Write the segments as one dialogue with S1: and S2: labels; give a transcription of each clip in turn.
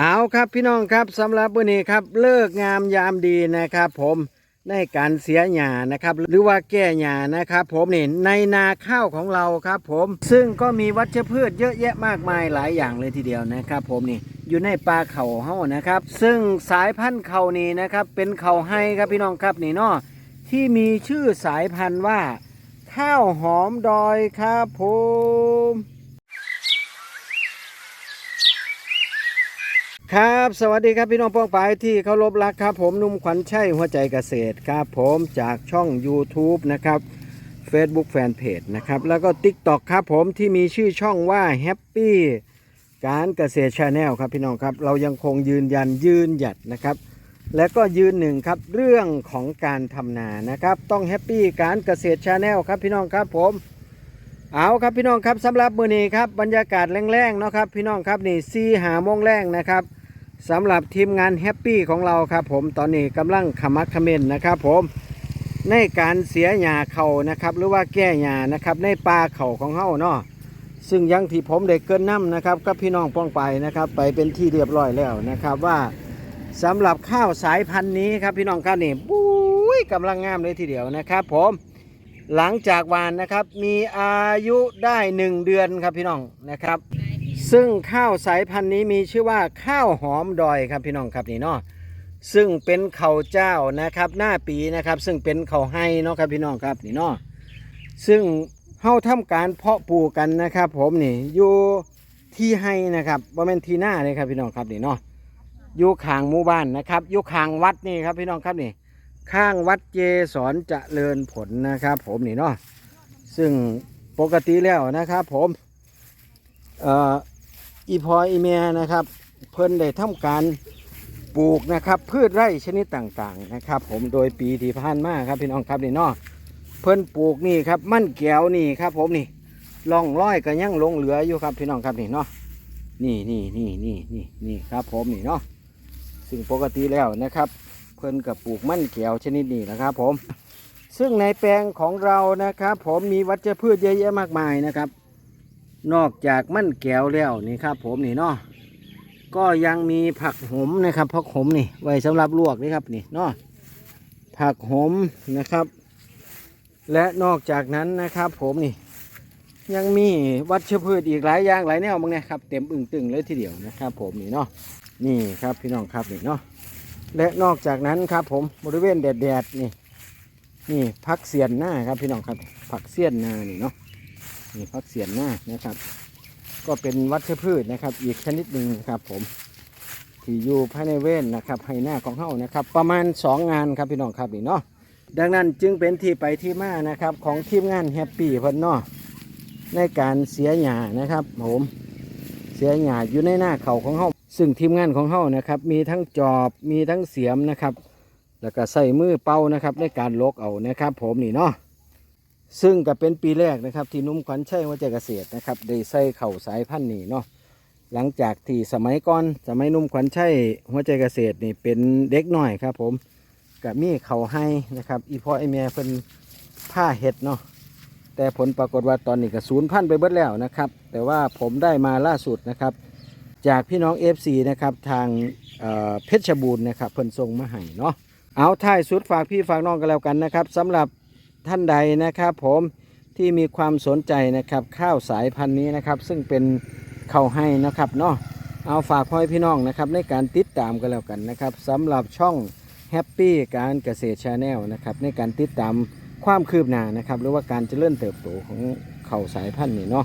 S1: เอาครับพี่น้องครับสำหรับวันนี้ครับเลิกงามยามดีนะครับผมในการเสียหญ้านะครับ หรือว่าแก้หญ้านะครับ ผมนี่ในนาข้าวของเราครับผมซึ่งก็มีวัชพืชเยอะแยะมากมายหลายอย่างเลยทีเดียวนะครับ ผมนี่อยู่ในป่าเขาเฮานะครับ ซึ่งสายพันธุ์เขานี่นะครับ เป็นเขาให้ครับพี่น้องครับนี่เนาะที่มีชื่อสายพันธุ์ว่า ข้าวหอมดอยครับผม ครับ สวัสดีครับพี่น้องป้องปายที่เคารพรักครับ ผมนุ่มขวัญชัยหัวใจเกษตรครับ ผมจากช่อง YouTube นะครับ Facebook Fanpage นะครับ แล้วก็ TikTok ครับผมที่มีชื่อช่องว่า Happy การเกษตรชาแนลครับพี่น้องครับ เรายังคงยืนยันยืนหยัดนะครับ และก็ยืนหนึ่งครับเรื่องของการทำนานะครับ ต้องแฮปปี้การเกษตรชาแนลครับพี่น้องครับผม เอาครับพี่น้องครับสำหรับมื้อนี้ครับบรรยากาศแรงๆเนาะครับพี่น้องครับนี่ซีหาโมงแรงนะครับสำหรับทีมงานแฮปปี้ของเราครับผมตอนนี้กำลังขมักขม้นนะครับผมในการเสียหญ้าเขานะครับ หรือว่าแก้หญ้านะครับในป่าเข่าของเฮาเนาะซึ่งยังที่ผมได้เกินนํนะครับกับพี่น้องป้องไปนะครับ ไปเป็นที่เรียบร้อยแล้วนะครับว่าสำหรับข้าวสายพันธุ์นี้ครับพี่น้องครับนี่ปุ้ยกำลังงามเลยทีเดียวนะครับผม หลังจากหวานนะครับมีอายุได้หนึ่งเดือนครับพี่น้องนะครับ ซึ่งข้าวสายพันธุ์นี้มีชื่อว่าข้าวหอมดอยครับพี่น้องครับนี่เนาะซึ่งเป็นเขาเจ้านะครับหน้าปีนะครับ ซึ่งเป็นเขาวไห้เนาะครับพี่น้องครับนี่เนาะซึ่งเฮาทำการเพาะปลูกกันนะครับ ผมนี่อยู่ที่ไห้นะครับว่าเป็นที่หน้าเลยครับพี่น้องครับนี่เนาะอยู่ขางหมู่บ้านนะครับอยู่ขางวัดนี่ครับพี่น้องครับนี่ ข้างวัดเจสอนเจริญผลนะครับ ผมนี่เนาะซึ่งปกติแล้วนะครับ ผมเอ่ออีพออีเมียนะครับ เพิ่นได้ทำการปลูกนะครับพืชไร่ชนิดต่างๆนะครับ ผมโดยปีที่ผ่านมาครับพี่น้องครับนี่เนาะเพิ่นปลูกนี่ครับมั่นแก้วนี่ครับ ผมนี่ล่องร้อยก็ยังลงเหลืออยู่ครับพี่น้องครับนี่เนาะนี่นี่นี่นี่นี่นี่ครับ ผมนี่เนาะซึ่งปกติแล้วนะครับ เพิ่นกับปลูกมั่นแก้วชนิดนี้นะครับผม ซึ่งในแปลงของเรานะครับ ผมมีวัชพืชเยอะแยะมากมายนะครับ นอกจากมั่นแก้วแล้วนี่ครับ ผมนี่เนาะก็ยังมีผักหมนะครับผักหมนี่ไว้สำหรับลวกนี่ครับนี่เนาะผักหมนะครับ และนอกจากนั้นนะครับ ผมนี่ ยังมีวัชพืชอีกหลายอย่างหลายแนวบางเนี่ยครับ เต็มอึ่งตึงเลยทีเดียวนะครับ ผมนี่เนาะนี่ครับพี่น้องครับนี่เนาะ และนอกจากนั้นครับผมบริเวณแดดๆนี่นี่พักเสียนหน้าครับพี่น้องครับผักเสียนหน้านี่เนาะนี่พักเสียนหน้านะครับ ก็เป็นวัชพืชนะครับ อีกชนิดหนึ่งครับผมที่อยู่ภายในเว้นนะครับให้หน้าของเฮานะครับ ประมาณสองงานครับพี่น้องครับนี่เนาะดังนั้นจึงเป็นที่ไปที่มานะครับของทีมงานแฮปปี้พิ่นเนาะในการเสียหญ้านะครับผมเสียหญ้าอยู่ในหน้าเขาของเฮา ซึ่งทีมงานของเฮานะครับ มีทั้งจอบมีทั้งเสียมนะครับ แล้วก็ใส่มือเป่านะครับ ในการลกเอานะครับ ผมนี่เนาะซึ่งก็เป็นปีแรกนะครับ ที่นุ่มขวัญชัยวัจเกษตรนะครับได้ใส่เข่าสายพันธุ์นี่เนาะหลังจากที่สมัยก่อนสมัยนุ่มขวัญชัยหัวใจเกษตรนี่เป็นเด็กหน่อยครับ ผมกับมีเข่าให้นะครับ อีพ่อไอแม่เพิ่นผ้าเห็ดเนาะแต่ผลปรากฏว่าตอนนี้ก็ศูนย์พันไปเบิดแล้วนะครับ แต่ว่าผมได้มาล่าสุดนะครับ จากพี่น้อง FC นะครับทางเพชรบูรณ์นะครับเพิ่นส่งมาให้เนาะเอาท้ายสุดฝากพี่ฝากน้องกันแล้วกันนะครับสำหรับท่านใดนะครับ ผมที่มีความสนใจนะครับข้าวสายพันธุ์นี้นะครับซึ่งเป็นเข้าให้นะครับเนาะเอาฝากพ่อให้พี่น้องนะครับในการติดตามกันแล้วกันนะครับสำหรับช่องแฮปปี้การเกษตรชาแนลนะครับในการติดตามความคืบหน้านะครับหรือว่าการเจริญเติบโตของข้าวสายพันธุ์นี่เนาะ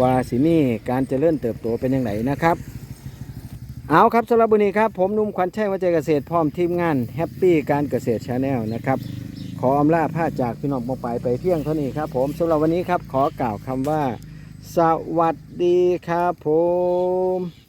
S1: ว่าสิมีการเจริญเติบโตเป็นอย่างไรนะครับ เอาครับสำหรับวันนี้ครับ ผมนุ่มขวัญชัวัจเกษตรพร้อมทีมงานแฮปปี้การเกษตรชาแนลนะครับขออำลาผ้าจากพี่น้องปองไปไปเพียงเท่านี้ครับ ผมสำหรับวันนี้ครับขอกล่าวคำว่า สวัสดีครับผม